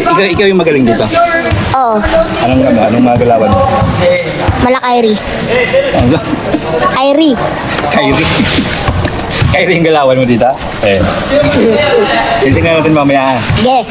Ikaw, ikaw yung magaling dito. Oo. Anong ano, anong magalawan? Malakairi. Ano? Kairi. Kyrie. Kyrie yung galawan mo dito? Eh. Titingnan natin mamaya. Sige.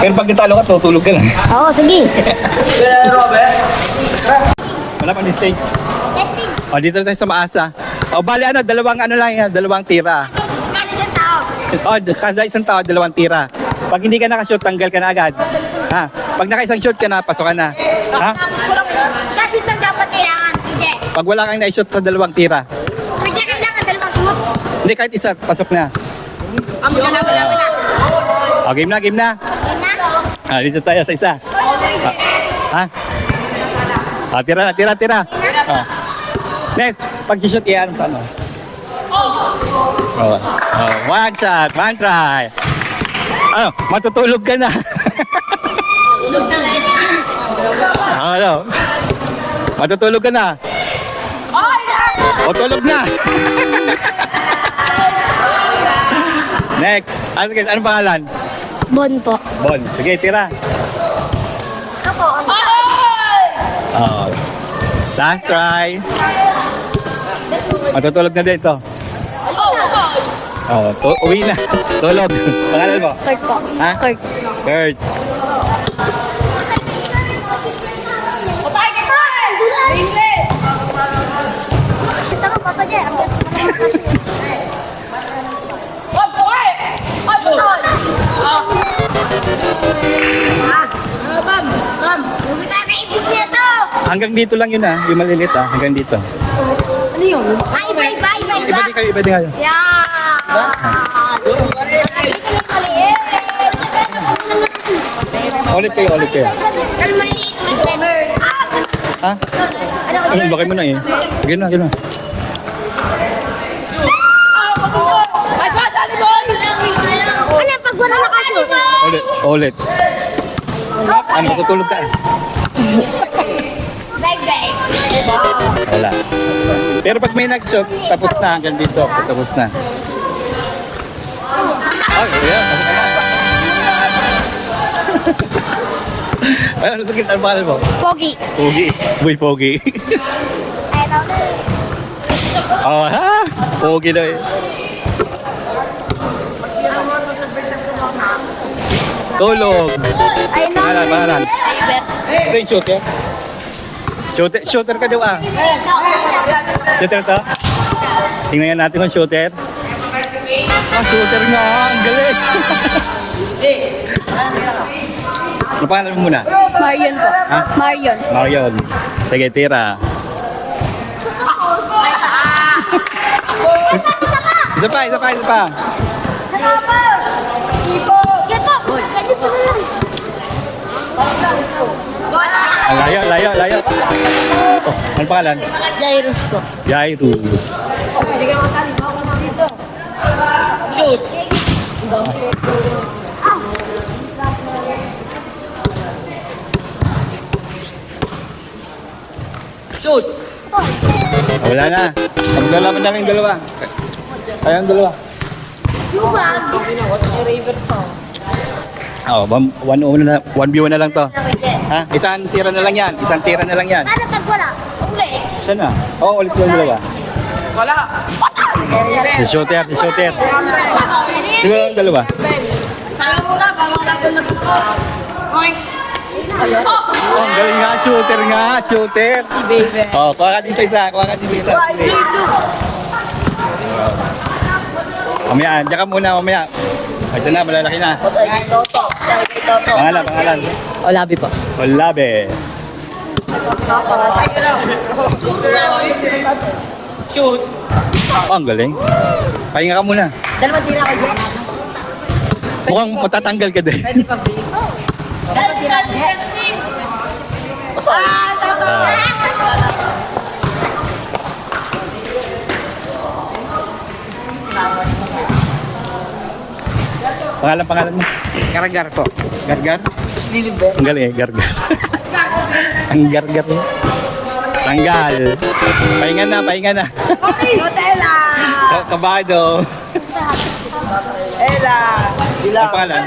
Pero pag natalo ka, tutulog ka lang. Oo, sige. Wala pang stage. Testing. O, dito tayo sa Maasa. O, bali ano, dalawang ano lang yan, dalawang tira. Kada isang tao. O, kada isang tao, dalawang tira. Pag hindi ka nakashoot, tanggal ka na agad. Ha? Pag naka-isang shoot ka na, pasok ka na. Ha? Sa shoot ang dapat kailangan. Hindi. Pag wala kang na-shoot sa dalawang tira, Hindi kailangan dalawang shoot. hindi kahit isa, pasok na. Ang wala, wala, wala. O, game na, game na. Yan na. Ah, dito tayo sa isa. Ha? Ah, tira na, tira, tira. Ah. Next, pag shoot yan, sa ano? Oh. oh. One shot, one try. Ano, matutulog ka na. ano? Matutulog ka na. O, tulog na. Next. Ano, ano pangalan? Bon po. Bon. Sige, tira. Ako. Oh. Last try. Matutulog na din ito. Oh, tu- uwi na. Tulog. Pangalan mo? Kurt po. Ha? Kurt. Kurt. To. Hanggang dito lang yun ah. Yung maliliit ah. Hanggang dito. Ano yun? Ay, iba, iba, iba, iba. Iba din kayo, iba din kayo. Yan. Ulit kayo, ulit kayo. Ha? Ano, bakit mo na eh. Sige na, sige na. Ano, pag wala nakashoot? Ulit, ulit. Ano, matutulog ka eh. Wala. Pero pag may nag-shot, tapos na hanggang dito. Tapos na. Ay, yeah. Ay, ano sakit? Ano pangalan mo? Pogi. Pogi. Boy, Pogi. Ay, oh, ha? Pogi na eh. Tulog. Ay, no. Pangalan, pangalan. Bet. Ito yung shooter. Shooter, shooter ka daw ah. Shooter to? Tingnan natin kung shooter. Shooter nga. Ang galing. Ano pangalan mo muna? Marion po. Ha? Marion. Marion. Sige, tira. isa pa, isa pa, isa pa. Ang layo, layo, layo. Oh, ano pangalan? Jairus po. Jairus. Shoot! Ah, wala na. Maglalaban na yung dalawa. Kaya ang dalawa. Lubag. Oh, one, one, one, na, one view na lang to. Ha? Isang tira na lang yan. Isang tira na lang yan. Paano pag wala? Uli. Saan na? Oo, oh, ulit yung dalawa. Wala! Si shooter, si shooter. Sino ang dalawa? Sabi mo nga, bago na ito Oink! Oh, ang galing nga, shooter nga, shooter. Si baby. Oh, kuha ka dito isa, kuha ka dito isa. Mamaya, diyan ka muna, mamaya. Ito na, malalaki na. Pangalan, pangalan. Olabi po. Olabe. Shoot! Oh, ang galing. Pahinga ka muna. Dalawang tira kayo dyan. Mukhang matatanggal ka din. Pwede pa, babe. Dalawang tira kayo dyan. Ah, tama. Ah. Pangalan, pangalan mo? Karagar po. Gargar? Lilimbe. Ang galing eh, gargar. Ang gargar mo. Tanggal. Pahinga na, pahinga na. Nutella! Ka- Kabado. Ella! Ang pangalan?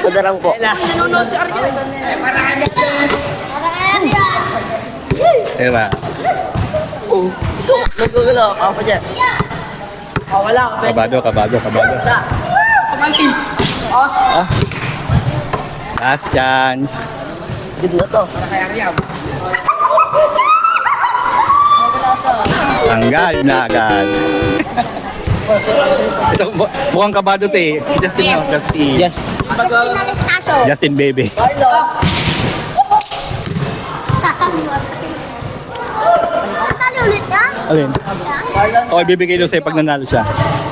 Padarang po. Era. Oh, ito. Nagugalo. Ako dyan. Oh, wala ka. pwede. Kabado, kabado, kabado. Wala. Kamantin. Oh. Last chance. Good na to. Kaya kaya. Tanggal na agad. Ito, mu- mukhang kabado to eh. Justin no? Justin. Yes. Justin Anastasio. Justin baby. Kasali ulit ka? Alin? Carlo. Okay, bibigay doon sa'yo pag nanalo siya.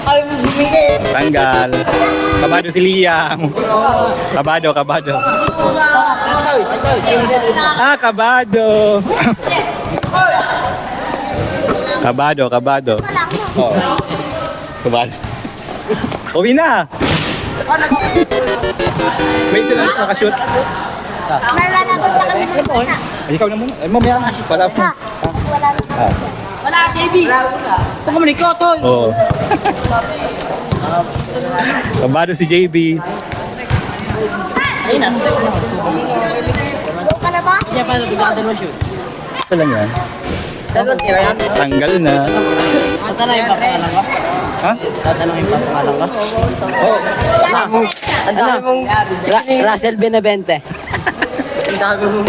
Ay, bumili. Tanggal. Kabado si Liam. Kabado, kabado. Ah, kabado. kabado, kabado. Wala. Oo. Kabado. Uwi na. Wait sila, nakashoot. Meron na punta kami ng bata. Ay, ikaw na muna. Ay, mamaya na. Wala pa. Wala na. Ah, Wala, JB. Ito kami ni Kotoy. Oo. Kabado si JB. Ayun na. Doon ka na ba? Hindi pa nabigyan mo shoot. Ito lang yan. Dalawang tira yan. Tanggal na. Tatanungin pa pangalan ka? Ha? Tatanungin pa pangalan ka? Oo. Dami mong... Ra- Russell Benavente. Ang dami mong...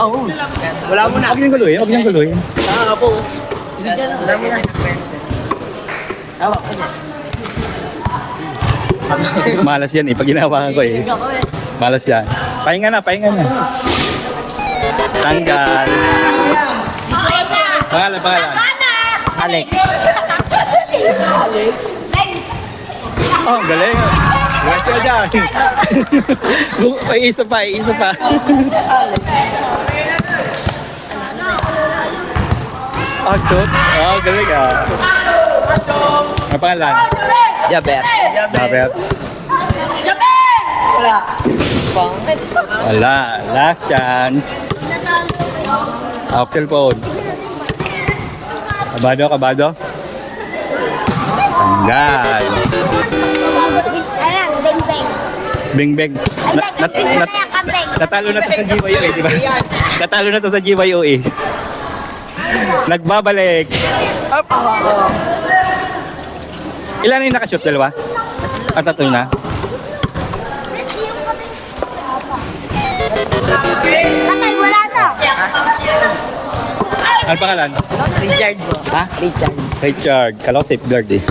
Oh. Wala mo na. Huwag niyong guluhin. Huwag niyong guluhin. Ah, po. Wala mo na. Tawa ko niya. Malas yan eh. Pag ginawakan ko eh. Malas yan. Pahinga na, pahinga na. Tanggal. Pangalan, pangalan. Alex. Oh, ang galing. Grabe ka dyan. Ay, isa pa, isa pa. Oh, shoot. Oh, galing ah. Ang pangalan? Jaber. Dapat. Wala. Pangit. Wala. Last chance. Off cellphone. Kabado, kabado. Tanggal. Ayan, beng beng. Bing bing. Ay, Na, nat, beng nat, beng kambing. natalo na to sa GYOA, di ba? Natalo na to sa GYOA. Nagbabalik. Up. Ilan na yung nakashoot? Dalawa? Ah, tatlo na? Ano pangalan? Richard mo. Ha? Richard. Richard. Kala ko safeguard eh.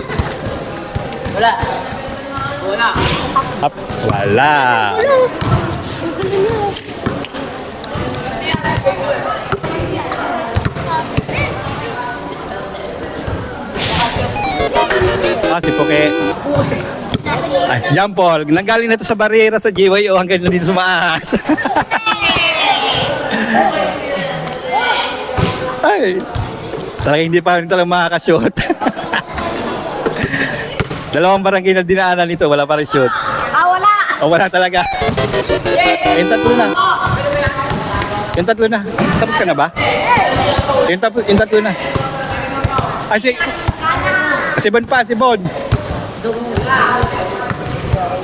Wala. Wala. Up. Wala. Ah, si Poke. Ay, Jean Paul, nanggaling na to sa barera sa GYO hanggang na dito sa maas. Ay, talaga hindi pa rin talaga makakashoot. Dalawang barangay na dinaanan nito, wala pa rin shoot. Ah, wala. O wala talaga. Yung tatlo na. Yung tatlo na. Tapos ka na ba? Yung, tatlo, yung tatlo na. Ah, si... Si Bon pa, si Bon.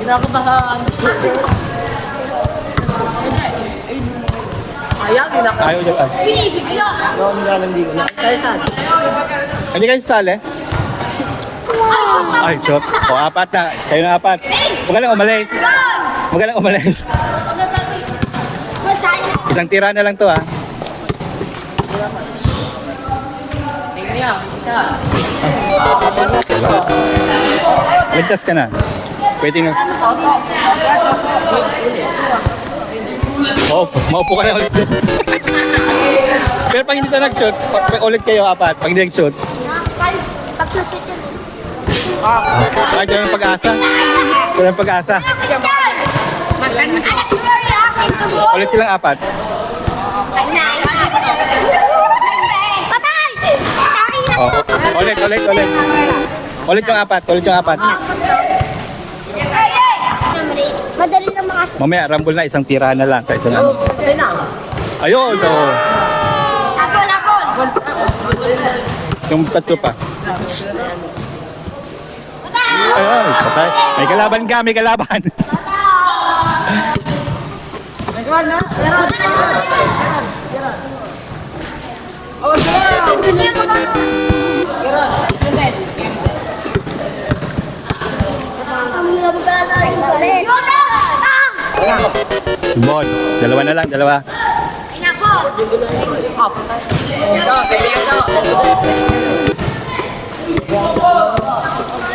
Kinakabahan. Ayaw, kinakabahan. Ayaw dyan. ah. Binibigla. Oo, mga hindi ko na. Kaya saan? Hindi kayo sasali? Ay, shot. O, apat na. Kayo na apat. Huwag ka lang umalis. Huwag ka lang umalis. Isang tira na lang to, ah. Tingnan niya. Isa. Ligtas ka na. Pwede na. Oo, maupo ka na ulit. Pero pag hindi tayo nag-shoot, pag, pag ulit kayo apat, pag hindi nag-shoot. Pagsusit yun. ay, dyan ang pag-asa. Dyan ang pag-asa. Ulit silang apat. Patay! Patay! Oh, ulit, ulit, ulit. Ulit yung apat, ulit yung apat. Madali na mga Mamaya, rumble na, isang tira na lang. Sa isang ano. Ayun, oh. Apol, apol! Yung tatlo pa. Patay! Ay, patay. May kalaban ka, may kalaban. Bon, dalawa na lang, dalawa.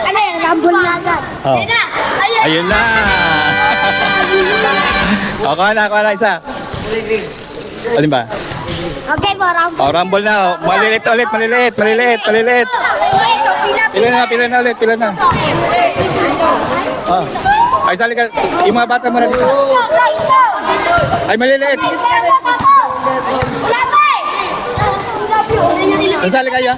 Ano yan? Rambol na agad. Oh. Ayun na! Ayun! Ayun na! o, kuha na, kuha na isa. Alin ba? Okay po, rambol. O, rumble na. O. Maliliit ulit, maliliit, maliliit, maliliit. Pila na, pila na ulit, pila na. Oh. Ay, sali ka. Yung mga bata mo na dito. Ay, maliliit. Ay, sali kayo.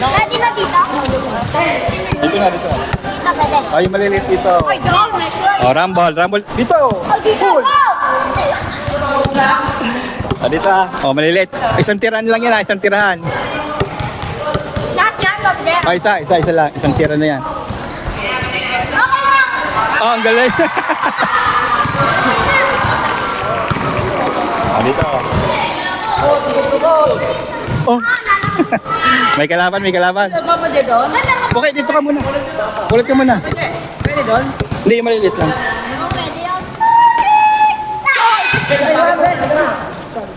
Ready na dito? Dito na, dito. Ay, maliliit dito. Ay, dog! O, rumble, rumble. Dito. Ay, dito po! O, dito ah. O, maliliit. Isang tirahan lang yan ah, isang tirahan. Lahat yan, over there. O, isa, isa, isa lang. Isang tira na yan. Okay! Oh, ang galing. oh, dito. Oh. may kalaban, may kalaban. Okay, dito ka muna. Kulit ka muna. Pwede doon? Hindi, maliliit lang. Oh, pwede yun.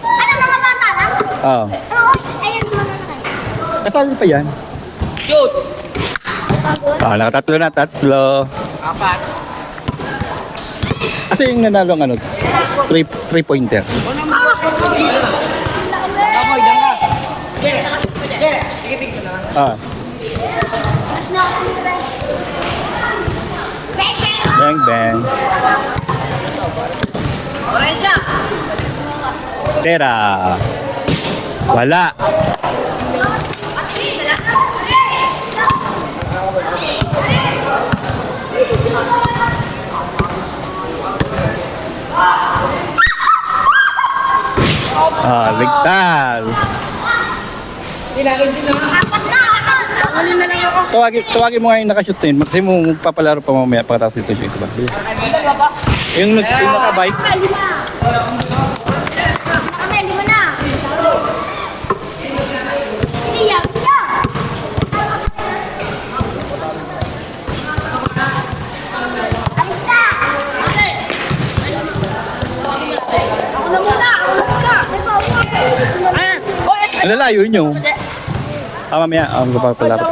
Ano mga bata na? Oo. Ayun mga na. Katalo pa yan. Shoot! Ah, nakatatlo na, tatlo. Apat. Kasi yung nanalo ang ano, three, three pointer. Ah, bang bang. Orange Tera. Wala. Ah, ligtas. Tawagin, tawagin mo nga yung nakashoot na yun. Kasi mo magpapalaro pa mamaya pagkatapos ito yung iba. Yung, yung nakabike. Ah, lima. Kami, lima na. Hindi yan, iya. Alis na. Ako na muna, ako na muna. Ang lalayo nyo. Ah, mamaya. Ah, magpapalaro.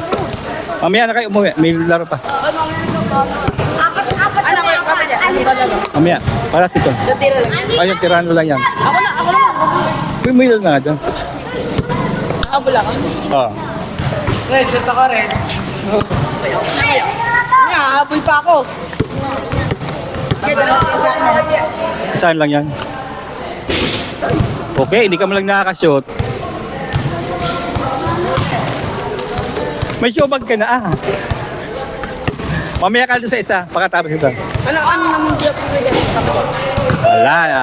Mamaya na kayo umuwi. May laro pa. Mamaya. Para si Ton. Sa tira lang. Ay, yung tirahan mo lang yan. Ako na, ako na. Uy, may na nga dyan. Nakabula ka. Ah. Red, shoot ako red. Nga, habol pa ako. Saan lang yan? Okay, hindi ka mo lang nakakashoot. May showbag ka na ah. Mamaya ka doon sa isa, pagkatapos ito. Ano, ano naman di ako pwede? Wala na.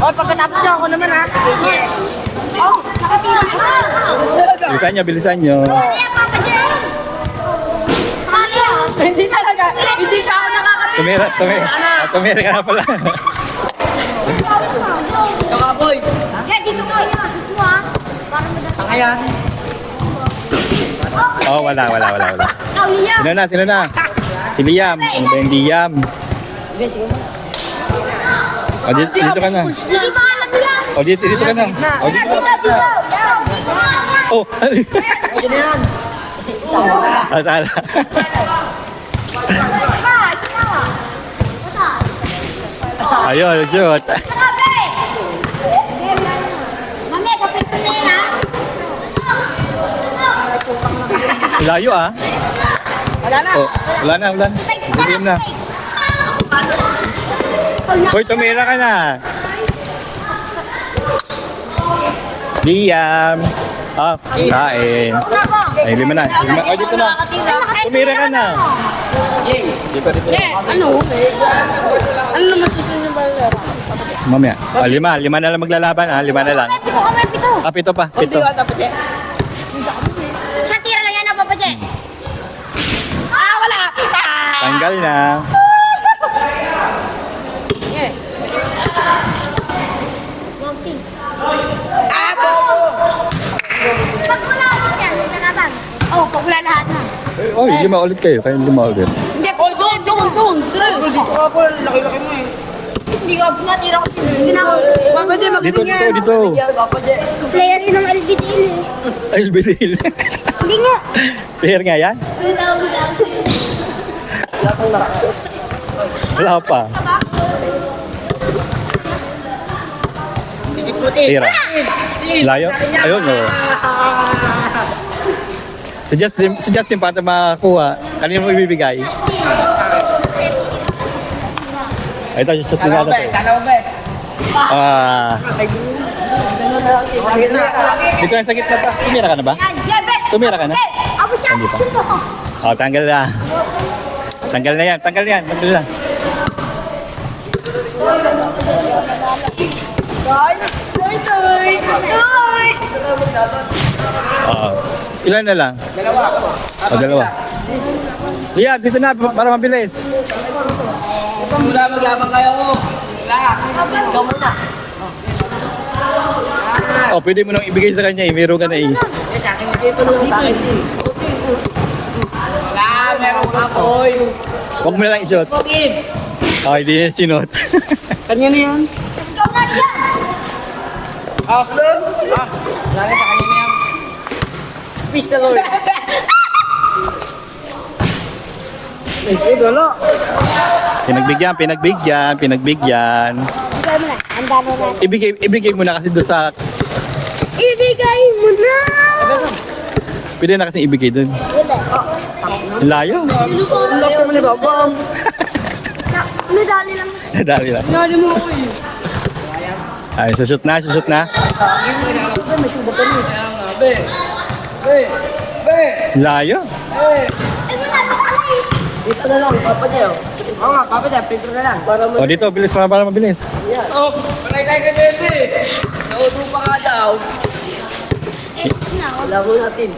Oh, pagkatapos niya ako naman ha. Oh, nakatira ka. Bilisan nyo, bilisan nyo. Ah. Hindi talaga. Hindi pa ako nakakapit. Tumira, tumira. Ah, tumira ka na pala. Kakaboy. Kaya dito ko yung asit mo ah. Kaya. Oh, wala, wala, wala, wala. Sino na, sino na? Si Liam. Ano ba yung Liam? O, dito, dito ka na. O, dito, dito ka na. O, Dito. Oh, yan. ah, tala. Ayun, shoot. Mami, sa pinto na. Layo ah. Wala na. Oh, wala na, wala na. Dilim na. Hoy, tumira ka na. Liam. Ah, kain. Ay, lima na. Lima. Oh, dito na. Tumira ka na. Dito, dito. Ano? Ano naman susunod ba? Mamaya. Oh, lima. Lima na lang maglalaban ah. Lima na lang. Pito kami, pito. Ah, pito pa. Pito. Sa tira lang yan ang papadya. Ah, wala. Tanggal na. Pag wala ulit yan, hindi na naman. Oh, pag wala lahat na. Oh, lima ulit kayo. Kayo lima ulit. Hindi, pag doon, doon, doon. Hindi ka natira ko siya. Hindi na ako. Dito, dito, dito. Player yun ng LBDL eh. Ay, bitil. Hindi nga. Player nga yan? Wala pa. Tira. Layo? Ayun, oh. Si Justin, si Justin pa ata makakuha. Kanino mo ibibigay? Ay, ito, shoot na natin. Ah. Dito na sa gitna pa. Tumira ka na ba? Tumira ka na? Hindi pa. Oh, tanggal na. Tanggal na yan, tanggal na yan. Tanggal na. Oo. ilan na lang? Dalawa. Oh, dalawa. Liam, dito na para mabilis. Wala maglabang kayo. Wala. Ikaw muna. Oh, pwede mo nang ibigay sa kanya eh. Meron ka na eh. Eh, sa akin, naman sa akin. Pa boy. Huwag mo na lang i-shot. Pogin. Oh, hindi niya sinot. Kanya na yan. Ikaw na dyan. Ah, ah. Na sa kanya na yan. Peace the Lord. Eh, wala. pinagbigyan, pinagbigyan, pinagbigyan. Ikaw mo na. Ang dami na. Ibigay, ibigay mo na kasi doon sa... Ibigay mo na. Pwede na kasi ibigay doon. Wala. Layo. Ang lakas naman ni Babang. Medali lang. Dali lang. Nali mo ako eh. Ay, sushoot na, sushoot na. Layo. Eh, wala eh. Dito na lang, papa niya. Oo nga, papa niya, pintro na lang. Para O dito, bilis para, para mabilis. Oh, panay-tay ka, bebe. Nauto pa ka daw. Eh, na. Laro natin.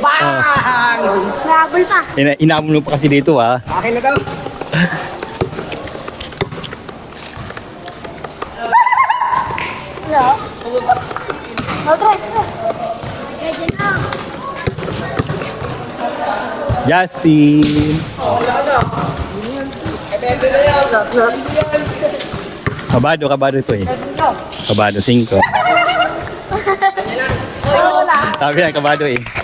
Bang! Marabol pa. Ina inaamon mo pa kasi dito ah. Akin na daw. Hello? Oh, na. Justin. Kabado, kabado ito eh. Kabado, 5. Sabi na, kabado eh.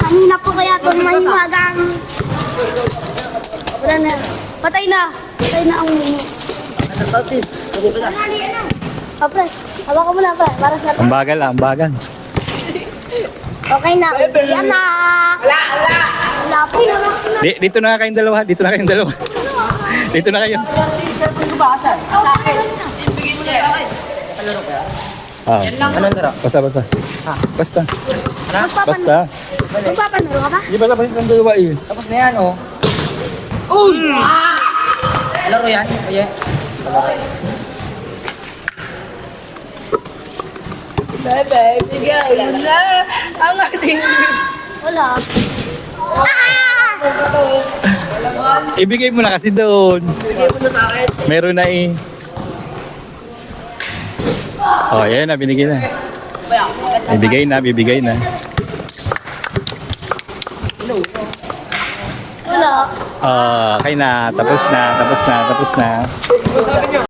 Kanina po kaya ito mahiwagang. Wala na. Patay na. Patay na ang mumu. Oh, pre. Hawakan mo na, pre. Para sa Ang bagal ah, ang bagal. Okay na. Yan na. Wala, wala. Wala po. Di, dito na kayong dalawa, dito na kayong dalawa. dito na kayo. Sa akin. Bigyan mo na sa akin. Kalaro kaya? Ah, Anong laro? basta, basta. Basta. Basta. Magpapanuro ka ba? Di ba dapat yung dalawa eh? Tapos na yan, oh. Uy! Laro yan? Ayan. Bebe, bigay na ang ating... Wala. Ah! Ibigay mo na kasi doon. Bigay mo na sa akin. Meron na eh. Oh, yan na, binigay na. Ibigay na, bibigay na. Wala. Ah, okay na, tapos na, tapos na, tapos na.